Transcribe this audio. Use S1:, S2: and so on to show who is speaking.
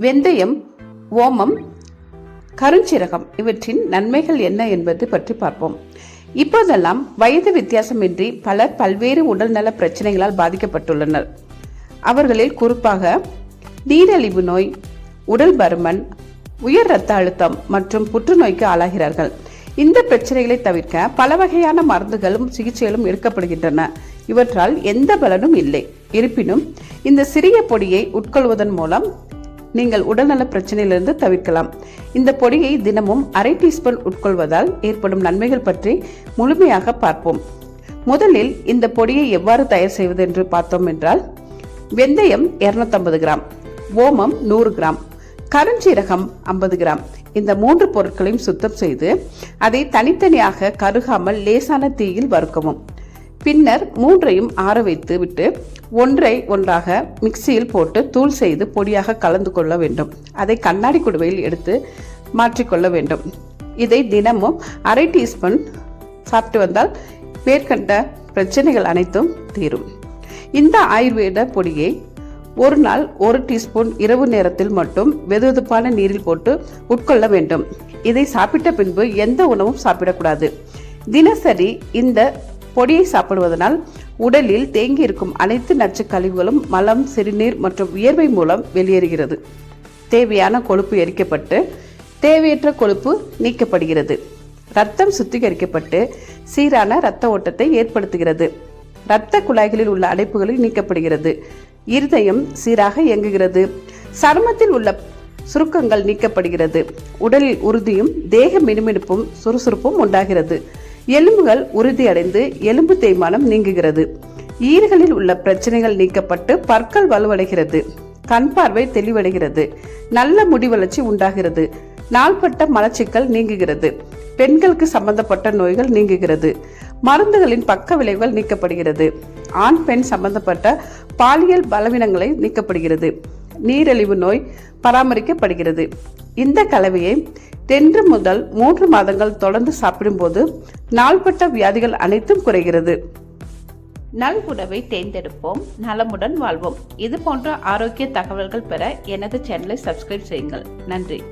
S1: வெந்தயம் ஓமம் கருஞ்சீரகம் இவற்றின் நன்மைகள் என்ன என்பது பற்றி பார்ப்போம். இப்போதெல்லாம் வயது வித்தியாசமின்றி பலர் பல்வேறு உடல்நல பிரச்சனைகளால் பாதிக்கப்பட்டுள்ளனர். அவர்களில் குறிப்பாக நீரழிவு நோய் உடல் பருமன் உயர் இரத்த அழுத்தம் மற்றும் புற்றுநோய்க்கு ஆளாகிறார்கள். இந்த பிரச்சனைகளை தவிர்க்க பல வகையான மருந்துகளும் சிகிச்சைகளும் எடுக்கப்படுகின்றன. இவற்றால் எந்த பலனும் இல்லை. இருப்பினும் இந்த சிறிய பொடியை உட்கொள்வதன் மூலம் நீங்கள் உடல்நல பிரச்சனையிலிருந்து தவிர்க்கலாம். இந்த பொடியை தினமும் அரை டீஸ்பூன் உட்கொள்வதால் ஏற்படும் நன்மைகள் பற்றி முழுமையாக பார்ப்போம். முதலில் இந்த பொடியை எவ்வாறு தயார் செய்வது என்று பார்த்தோம் என்றால் வெந்தயம் 250 கிராம் ஓமம் நூறு கிராம் கருஞ்சீரகம் ஐம்பது கிராம். இந்த மூன்று பொருட்களையும் சுத்தம் செய்து அதை தனித்தனியாக கருகாமல் லேசான தீயில் வறுக்கவும். பின்னர் மூன்றையும் ஆற வைத்து விட்டு ஒன்றை ஒன்றாக மிக்சியில் போட்டு தூள் செய்து பொடியாக கலந்து கொள்ள வேண்டும். அதை கண்ணாடி குடுவையில் எடுத்து மாற்றிக்கொள்ள வேண்டும். இதை தினமும் அரை டீஸ்பூன் சாப்பிட்டு வந்தால் மேற்கண்ட பிரச்சனைகள் அனைத்தும் தீரும். இந்த ஆயுர்வேத பொடியை ஒரு நாள் ஒரு டீஸ்பூன் இரவு நேரத்தில் மட்டும் வெதுவெதுப்பான நீரில் போட்டு உட்கொள்ள வேண்டும். இதை சாப்பிட்ட பின்பு எந்த உணவும் சாப்பிடக்கூடாது. தினசரி இந்த பொடியை சாப்பிடுவதனால் உடலில் தேங்கி இருக்கும் அனைத்து நச்சு கழிவுகளும் மலம் சிறுநீர் மற்றும் வியர்வை மூலம் வெளியேறுகிறது. தேவையான கொழுப்பு எரிக்கப்பட்டு தேவையற்ற கொழுப்பு நீக்கப்படுகிறது. ரத்தம் சுத்திகரிக்கப்பட்டு சீரான இரத்த ஓட்டத்தை ஏற்படுத்துகிறது. இரத்த குழாய்களில் உள்ள அடைப்புகளில் நீக்கப்படுகிறது. இருதயம் சீராக இயங்குகிறது. சருமத்தில் உள்ள சுருக்கங்கள் நீக்கப்படுகிறது. உடலில் உறுதியும் தேக மினுமினுப்பும் சுறுசுறுப்பும் உண்டாகிறது. எலும்புகள் உறுதியடைந்து எலும்பு தேய்மானம் நீங்குகிறது. ஈறுகளில் உள்ள பிரச்சனைகள் நீக்கப்பட்டு பற்கள் வலுவடைகிறது. கண் பார்வை தெளிவடைகிறது. நல்ல முடி வளர்ச்சி உண்டாகிறது. நாள்பட்ட மலச்சிக்கல் நீங்குகிறது. பெண்களுக்கு சம்பந்தப்பட்ட நோய்கள் நீங்குகிறது. மருந்துகளின் பக்க விளைவுகள் நீக்கப்படுகிறது. ஆண் பெண் சம்பந்தப்பட்ட பாலியல் பலவீனங்களை நீக்கப்படுகிறது. நீரிழிவு நோய் பராமரிக்கப்படுகிறது. இந்த கலவையை தென்று முதல் மூன்று மாதங்கள் தொடர்ந்து சாப்பிடும்போது நாள்பட்ட வியாதிகள் அனைத்தும் குறைகிறது. நல் உணவை தேர்ந்தெடுப்போம். நலமுடன் வாழ்வோம். இது போன்ற ஆரோக்கிய தகவல்கள் பெற எனது சேனலை சப்ஸ்கிரைப் செய்யுங்கள். நன்றி.